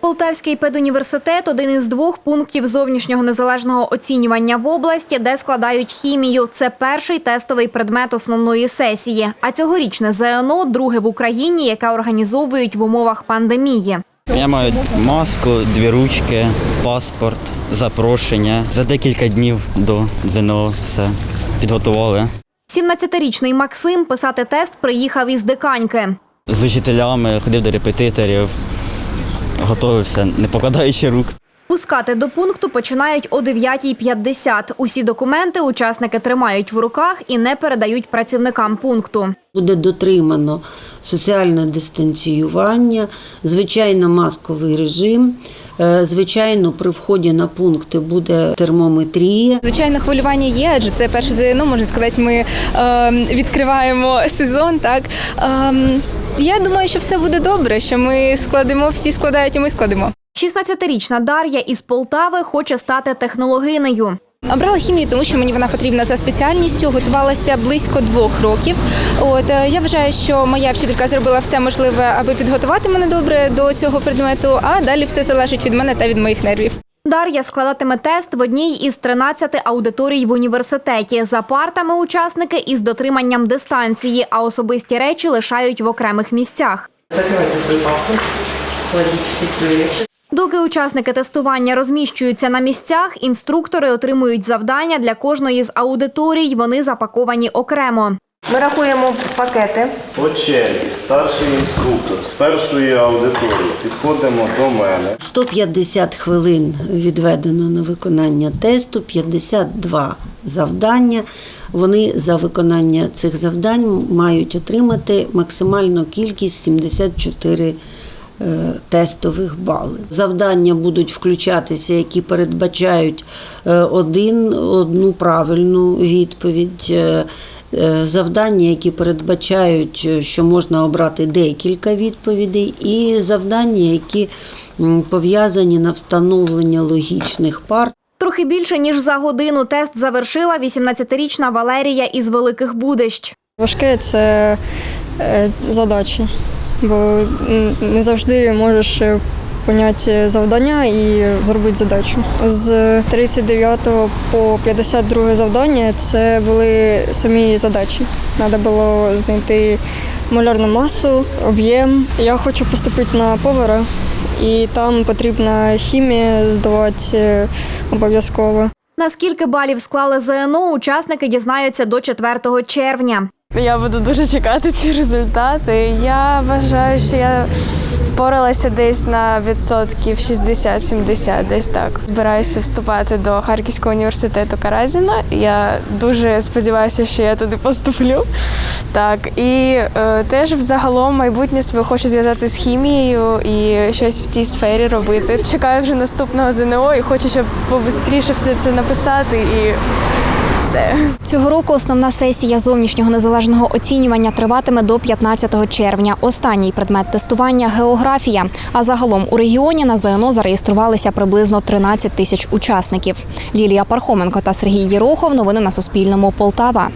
Полтавський педуніверситет один із двох пунктів зовнішнього незалежного оцінювання в області, де складають хімію. Це перший тестовий предмет основної сесії. А цьогорічне ЗНО друге в Україні, яке організовують в умовах пандемії. Я маю маску, дві ручки, паспорт, запрошення. За декілька днів до ЗНО все підготували. 17-річний Максим писати тест приїхав із Диканьки. З вчителями ходив до репетиторів, готувався, не покладаючи рук. Пускати до пункту починають о 9.50. Усі документи учасники тримають в руках і не передають працівникам пункту. Буде дотримано соціальне дистанціювання, звичайно, масковий режим. Е, Звичайно, при вході на пункти буде термометрія. Звичайно, хвилювання є, адже це перше ЗНО, можна сказати, ми е, відкриваємо сезон. Так е, я думаю, що все буде добре, що ми складемо, всі складають, і ми складемо. 16-річна Дар'я із Полтави хоче стати технологинею. Обрала хімію, тому що мені вона потрібна за спеціальністю. Готувалася близько двох років. От е, я вважаю, що моя вчителька зробила все можливе, аби підготувати мене добре до цього предмету. А далі все залежить від мене та від моїх нервів. Дар'я складатиме тест в одній із 13 аудиторій в університеті. За партами учасники із дотриманням дистанції, а особисті речі лишають в окремих місцях. Закривайте свої папки, кладіть всі свої речі. Доки учасники тестування розміщуються на місцях, інструктори отримують завдання для кожної з аудиторій. Вони запаковані окремо. Ми рахуємо пакети. По черзі, старший інструктор з першої аудиторії. Підходимо до мене. 150 хвилин відведено на виконання тесту, 52 завдання. Вони за виконання цих завдань мають отримати максимальну кількість 74 е, тестових бали. Завдання будуть включатися, які передбачають е, один, одну правильну відповідь. Е, Завдання, які передбачають, е, що можна обрати декілька відповідей, і завдання, які пов'язані на встановлення логічних пар. Трохи більше ніж за годину тест завершила 18-річна Валерія із Великих Будищ. Важке це е, задачі, бо не завжди можеш поняти завдання і зробити задачу. З 39 по 52 завдання це були самі задачі. Треба було знайти малярну масу, об'єм. Я хочу поступити на повара, і там потрібна хімія здавати е, обов'язково. Наскільки балів склали ЗНО, учасники дізнаються до 4 червня. Я буду дуже чекати ці результати. Я вважаю, що я впоралася десь на відсотків 60-70, десь так. Збираюся вступати до Харківського університету Каразіна. Я дуже сподіваюся, що я туди поступлю. Так, і е, теж взагалом майбутнє себе хочу зв'язати з хімією і щось в цій сфері робити. Чекаю вже наступного ЗНО і хочу, щоб побистріше все це написати і все. Цього року основна сесія зовнішнього незалежного оцінювання триватиме до 15 червня. Останній предмет тестування географія. А загалом у регіоні на ЗНО зареєструвалися приблизно 13 тисяч учасників. Лілія Пархоменко та Сергій Єрохов. Новини на Суспільному. Полтава.